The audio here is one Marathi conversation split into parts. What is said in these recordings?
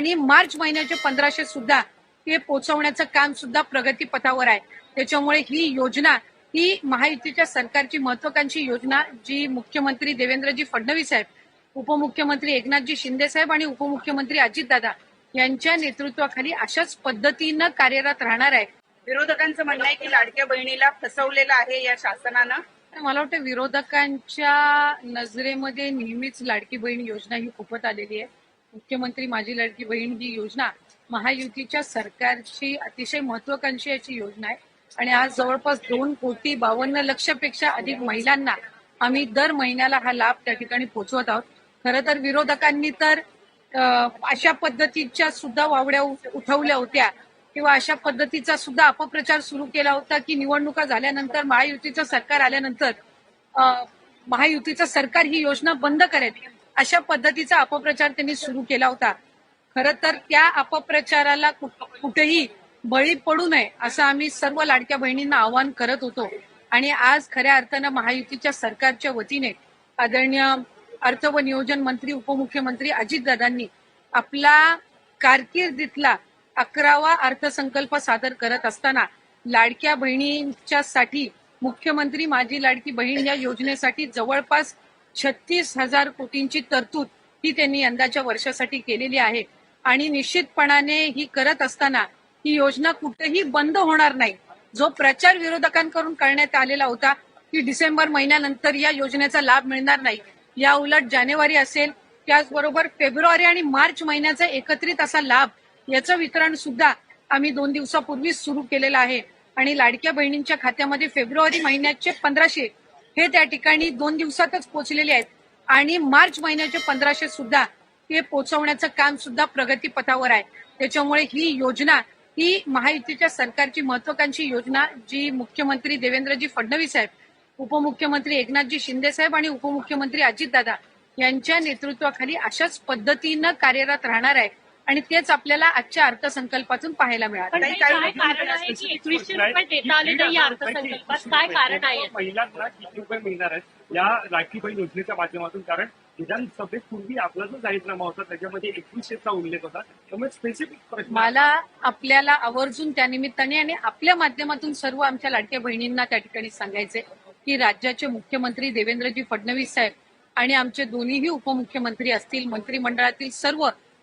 आणि मार्च महिन्याचे पंधराशे सुद्धा ते पोहोचवण्याचं काम सुद्धा प्रगतीपथावर आहे. त्याच्यामुळे ही योजना ही महायुतीच्या सरकारची महत्वाकांक्षी योजना जी मुख्यमंत्री देवेंद्रजी फडणवीस साहेब उपमुख्यमंत्री एकनाथजी शिंदे साहेब आणि उपमुख्यमंत्री अजितदादा यांच्या नेतृत्वाखाली अशाच पद्धतीनं कार्यरत राहणार आहे. विरोधकांचं म्हणणं आहे की लाडक्या बहिणीला फसवलेलं आहे या शासनानं. मला वाटतं विरोधकांच्या नजरेमध्ये नेहमीच लाडकी बहीण योजना ही खुपत आलेली आहे. मुख्यमंत्री माझी लडकी बहीण ही योजना महायुतीच्या सरकारची अतिशय महत्वाकांक्षी अशी योजना आहे. आणि आज जवळपास दोन कोटी बावन्न लक्षपेक्षा अधिक महिलांना आम्ही दर महिन्याला हा लाभ त्या ठिकाणी पोहोचवत आहोत. खरं तर विरोधकांनी तर अशा पद्धतीच्या सुद्धा वावड्या उठवल्या होत्या किंवा अशा पद्धतीचा सुद्धा अपप्रचार सुरू केला होता की निवडणुका झाल्यानंतर महायुतीचं सरकार आल्यानंतर महायुतीचं सरकार ही योजना बंद करेल. अशा पद्धतीचा अपप्रचार त्यांनी सुरू केला होता. खरं तर त्या अपप्रचाराला कुठेही बळी पडू नये असं आम्ही सर्व लाडक्या बहिणींना आवाहन करत होतो. आणि आज खऱ्या अर्थानं महायुतीच्या सरकारच्या वतीने आदरणीय अर्थ व नियोजन मंत्री उपमुख्यमंत्री अजितदादांनी आपला कारकिर्दीतला अकरावा अर्थसंकल्प सादर करत असताना लाडक्या बहिणींच्या साठी मुख्यमंत्री माझी लाडकी बहीण या योजनेसाठी जवळपास छत्तीस हजार कोटींची तरतूद ही त्यांनी यंदाच्या वर्षासाठी केलेली आहे. आणि निश्चितपणाने ही करत असताना ही योजना कुठेही बंद होणार नाही. जो प्रचार विरोधकांकडून करण्यात आलेला होता की डिसेंबर महिन्यानंतर या योजनेचा लाभ मिळणार नाही. या उलट जानेवारी असेल त्याचबरोबर फेब्रुवारी आणि मार्च महिन्याचा एकत्रित असा लाभ याचं वितरण सुद्धा आम्ही दोन दिवसापूर्वीच सुरू केलेलं आहे. आणि लाडक्या बहिणींच्या खात्यामध्ये फेब्रुवारी महिन्याचे पंधराशे हे त्या ठिकाणी दोन दिवसातच पोहोचलेले आहेत. आणि मार्च महिन्याचे पंधराशे सुद्धा ते पोहोचवण्याचं काम सुद्धा प्रगतीपथावर आहे. त्याच्यामुळे ही योजना ही महायुतीच्या सरकारची महत्वाकांक्षी योजना जी मुख्यमंत्री देवेंद्रजी फडणवीस साहेब उपमुख्यमंत्री एकनाथजी शिंदे साहेब आणि उपमुख्यमंत्री अजितदादा यांच्या नेतृत्वाखाली अशाच पद्धतीनं कार्यरत राहणार आहे. आणि तेच आपल्याला आजच्या अर्थसंकल्पातून पाहायला मिळालं. काय कारण आहे की एकवीसशे रुपये देता आले नाही या अर्थसंकल्पात काय कारण आहे महिलांना किती रुपये मिळणार आहेत? या राखी बहीण योजनेच्या माध्यमातून कारण विधानसभेत पूर्वी आपला जो जाहीरनामा होता त्याच्यामध्ये एकवीसशेचा उल्लेख होता. त्यामुळे स्पेसिफिक प्रश्न मला आपल्याला आवर्जून त्या निमित्ताने आणि आपल्या माध्यमातून सर्व आमच्या लाडक्या बहिणींना त्या ठिकाणी सांगायचे की राज्याचे मुख्यमंत्री देवेंद्रजी फडणवीस साहेब आणि आमचे दोन्हीही उपमुख्यमंत्री असतील मंत्रिमंडळातील सर्व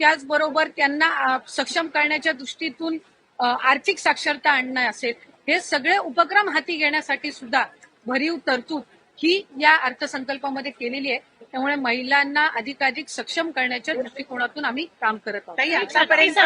त्याचबरोबर त्यांना सक्षम करण्याच्या दृष्टीतून आर्थिक साक्षरता आणणं असेल हे सगळे उपक्रम हाती घेण्यासाठी सुद्धा भरीव तरतूद ही या अर्थसंकल्पामध्ये केलेली आहे. त्यामुळे महिलांना अधिकाधिक सक्षम करण्याच्या दृष्टिकोनातून आम्ही काम करत आहोत. सेहेचाळीस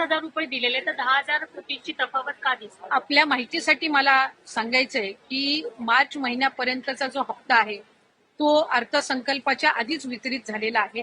हजार रुपये दिलेले तर दहा हजार कोटीची तफावत का दिसते आपल्या माहितीसाठी मला सांगायचंय की मार्च महिन्यापर्यंतचा जो हप्ता आहे तो अर्थसंकल्पाच्या आधीच वितरित झालेला आहे.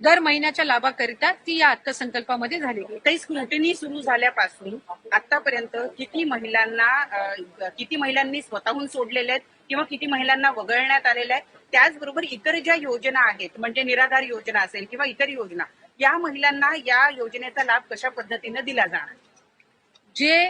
दर महिन्याच्या लाभाकरिता ती या अर्थसंकल्पामध्ये झालेली आहे. काही स्क्रुटिनी सुरू झाल्यापासून आतापर्यंत किती महिलांना अ, किती महिलांनी स्वतःहून सोडलेले आहेत किंवा किती महिलांना वगळण्यात आलेलं आहेत त्याचबरोबर इतर ज्या योजना आहेत म्हणजे निराधार योजना असेल किंवा इतर योजना या महिलांना या योजनेचा लाभ कशा पद्धतीने दिला जाणार? जे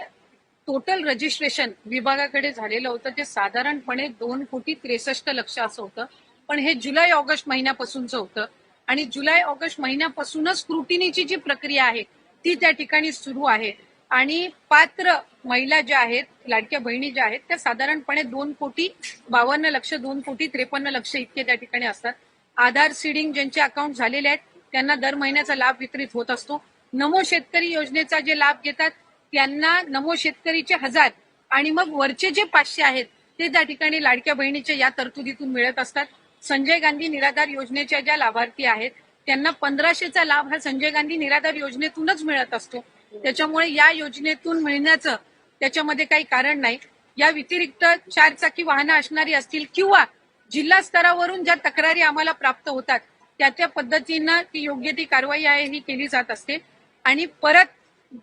टोटल रजिस्ट्रेशन विभागाकडे झालेलं होतं ते साधारणपणे दोन कोटी त्रेसष्ट लक्ष असं होतं. पण हे जुलै ऑगस्ट महिन्यापासूनचं होतं. आणि जुलै ऑगस्ट महिन्यापासूनच स्क्रुटिनीची जी प्रक्रिया आहे ती त्या ठिकाणी सुरू आहे. आणि पात्र महिला ज्या आहेत लाडक्या बहिणी ज्या आहेत त्या साधारणपणे दोन कोटी बावन्न लक्ष दोन कोटी त्रेपन्न लक्ष इतके त्या ठिकाणी असतात. आधार सीडिंग ज्यांचे अकाउंट झालेले आहेत त्यांना दर महिन्याचा लाभ वितरित होत असतो. नमो शेतकरी योजनेचा जे लाभ घेतात त्यांना नमो शेतकरीचे हजार आणि मग वरचे जे पाचशे आहेत ते त्या ठिकाणी लाडक्या बहिणीच्या या तरतुदीतून मिळत असतात. संजय गांधी निराधार योजनेच्या ज्या लाभार्थी आहेत त्यांना पंधराशेचा लाभ हा संजय गांधी निराधार योजनेतूनच मिळत असतो. त्याच्यामुळे या योजनेतून मिळण्याचं त्याच्यामध्ये काही कारण नाही. या व्यतिरिक्त चार चाकी वाहनं असणारी असतील किंवा जिल्हा स्तरावरून ज्या तक्रारी आम्हाला प्राप्त होतात त्या त्या पद्धतीनं ती योग्य ती कारवाई आहे ही केली जात असते. आणि परत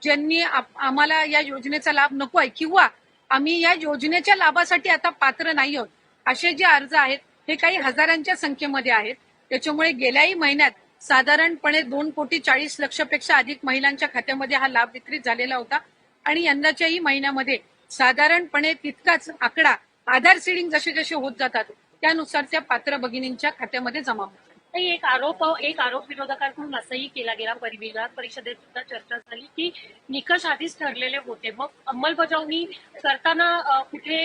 ज्यांनी आम्हाला या योजनेचा लाभ नको आहे किंवा आम्ही या योजनेच्या लाभासाठी आता पात्र नाही आहोत असे जे अर्ज आहेत हे काही हजारांच्या संख्येमध्ये आहेत. त्याच्यामुळे गेल्याही महिन्यात साधारणपणे दोन कोटी चाळीस लक्षपेक्षा अधिक महिलांच्या खात्यामध्ये हा लाभ वितरित झालेला होता. आणि यंदाच्याही महिन्यामध्ये साधारणपणे तितकाच आकडा आधार सीडिंग जसे जसे होत जातात त्यानुसार त्या पात्र भगिनींच्या खात्यामध्ये जमा होतात. नाही एक आरोप एक आरोप विरोधकांकडून असंही केला गेला. परिविधान परिषदेत सुद्धा चर्चा झाली की निकष आधीच ठरलेले होते. मग अंमलबजावणी करताना कुठे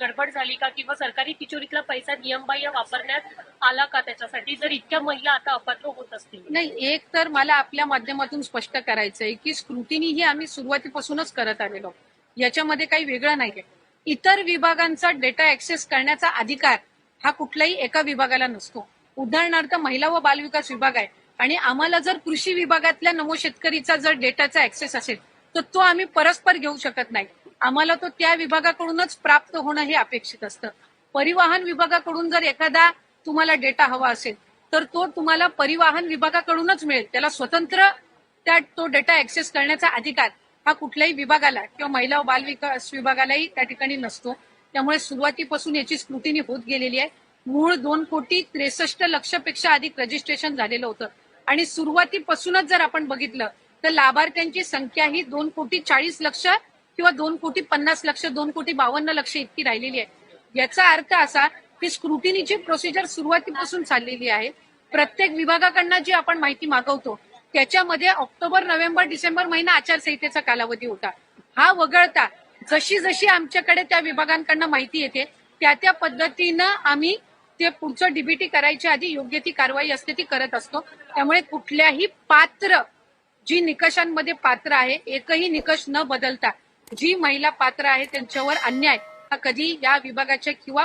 गडबड झाली का? किंवा सरकारी तिजोरीतला पैसा नियमबाह्य वापरण्यात आला का त्याच्यासाठी? जर इतक्या महिला आता अपात्र होत असतील. नाही एक तर मला आपल्या माध्यमातून स्पष्ट करायचंय की स्क्रुटिनी ही आम्ही सुरुवातीपासूनच करत आलेलो. याच्यामध्ये काही वेगळं नाहीये. इतर विभागांचा डेटा ऍक्सेस करण्याचा अधिकार हा कुठल्याही एका विभागाला नसतो. उदाहरणार्थ महिला व बालविकास विभाग आहे. आणि आम्हाला जर कृषी विभागातल्या नमो शेतकरीचा जर डेटाचा ऍक्सेस असेल तर तो आम्ही परस्पर घेऊ शकत नाही. आम्हाला तो त्या विभागाकडूनच प्राप्त होणं हे अपेक्षित असतं. परिवहन विभागाकडून जर एखादा तुम्हाला डेटा हवा असेल तर तो तुम्हाला परिवहन विभागाकडूनच मिळेल. त्याला स्वतंत्र त्या तो डेटा ऍक्सेस करण्याचा अधिकार हा कुठल्याही विभागाला किंवा महिला व बाल विकास विभागालाही त्या ठिकाणी नसतो. त्यामुळे सुरुवातीपासून याची स्क्रुटिनी होत गेलेली आहे. मूळ दोन कोटी त्रेसष्ट लक्षपेक्षा अधिक रजिस्ट्रेशन झालेलं होतं. आणि सुरुवातीपासूनच जर आपण बघितलं तर लाभार्थ्यांची संख्या ही दोन कोटी चाळीस लक्ष किंवा दोन कोटी पन्नास लक्ष दोन कोटी बावन्न लक्ष इतकी राहिलेली आहे. याचा अर्थ असा की स्क्रुटिनीची प्रोसिजर सुरुवातीपासून चाललेली आहे. प्रत्येक विभागाकडनं जी आपण माहिती मागवतो त्याच्यामध्ये ऑक्टोबर नोव्हेंबर डिसेंबर महिना आचारसंहितेचा कालावधी होता. हा वगळता जशी जशी आमच्याकडे त्या विभागांकडनं माहिती येते त्या त्या पद्धतीनं आम्ही ते पुढचं डीबीटी करायच्या आधी योग्य ती कारवाई असते ती करत असतो. त्यामुळे कुठल्याही पात्र जी निकषांमध्ये पात्र आहे एकही निकष न बदलता जी महिला पात्र आहे त्यांच्यावर अन्याय हा कधी या विभागाच्या किंवा